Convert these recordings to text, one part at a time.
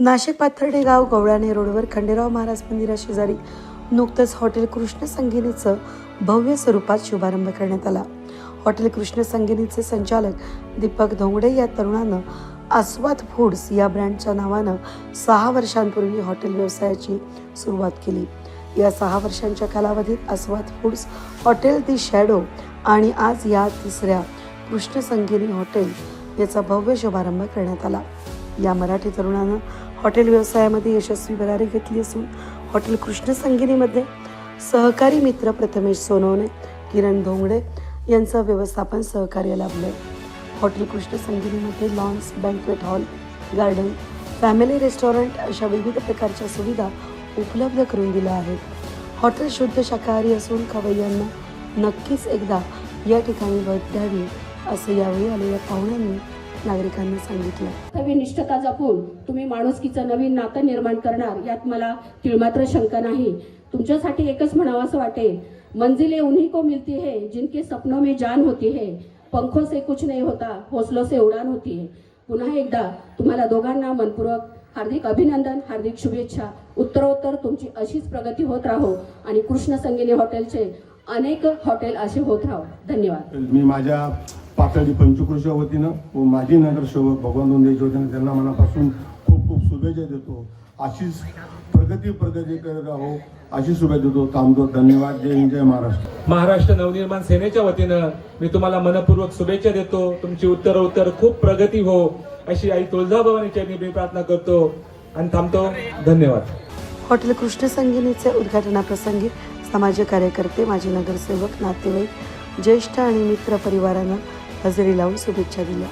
नाशिक पाथर्डे गाव गवळाणे रोडवर खंडेराव महाराज मंदिरा शेजारी नुकतंच हॉटेल कृष्ण संगिनीचं भव्य स्वरूपात शुभारंभ करण्यात आला. हॉटेल कृष्ण संगिनीचे संचालक दीपक धोंगडे या तरुणानं आस्वाद फूड्स या ब्रँडच्या नावानं सहा वर्षांपूर्वी हॉटेल व्यवसायाची सुरुवात केली. या सहा वर्षांच्या कालावधीत आस्वाद फूड्स हॉटेल दी शॅडो आणि आज या तिसऱ्या कृष्ण संगिनी हॉटेल याचा भव्य शुभारंभ करण्यात आला. या मराठी तरुणानं हॉटेल व्यवसायामध्ये यशस्वी भरारी घेतली असून हॉटेल कृष्ण संगिनीमध्ये सहकारी मित्र प्रथमेश सोनवणे किरण धोंगडे यांचं व्यवस्थापन सहकार्य लाभलंय. Hotel Krishna संगिनीमध्ये lawns banquet hall garden family restaurant अशा विविध प्रकारच्या सुविधा उपलब्ध करून दिल्या आहेत. हॉटेल शुद्ध शाकाहारी असून खवय्यांना नक्कीच एकदा या ठिकाणी भेट द्यावी असं यावेळी आलेल्या पाहुण्यांनी नागरिकांना सांगितलं. कर्तव्य निष्ठता जपून तुम्ही माणुसकीचं नवीन नातं निर्माण करणार यात मला तिळमात्र शंका नाही. तुमच्यासाठी एकच म्हणावं असं वाटेल. मंजिले उन्हीं को मिलती है जिनके सपनों में जान होती है. पंखों से कुछ नहीं होता हौसलों से उडान होती है. पुन्हा एकदा तुम्हाला दोघांना मनपूर्वक हार्दिक अभिनंदन हार्दिक शुभेच्छा. उत्तरोत्तर तुमची अशीच प्रगती होत राहो आणि कृष्ण संगिनी हॉटेलचे अनेक हॉटेल असे होत राहो. धन्यवाद. मी माझ्या पातळी पंचकृषीच्या वतीनं व माजी नगरसेवक भगवान दोंदेच्या वतीनं त्यांना मनापासून खूप खूप शुभेच्छा देतो. अशीच प्रगती प्रगती करत राहो. अशी शुभेच्छा देतो. थांबतो धन्यवाद. जय हिंद जय महाराष्ट्र. महाराष्ट्र नवनिर्माण सेनेच्या वतीनं मी तुम्हाला मनपूर्वक शुभेच्छा देतो. तुमची उत्तर उत्तर खूप प्रगती हो अशी आई तुळजाभवानीच्या मी प्रार्थना करतो. आणि थांबतो. धन्यवाद. हॉटेल कृष्ण संगिनीचे उद्घाटनाप्रसंगी समाज कार्यकर्ते माजी नगरसेवक नातेवाईक ज्येष्ठ आणि मित्र परिवारानं हजेरी लावून शुभेच्छा दिल्या.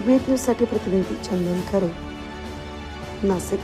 वेद न्यूजसाठी प्रतिनिधी चंदन खरे. नाशिक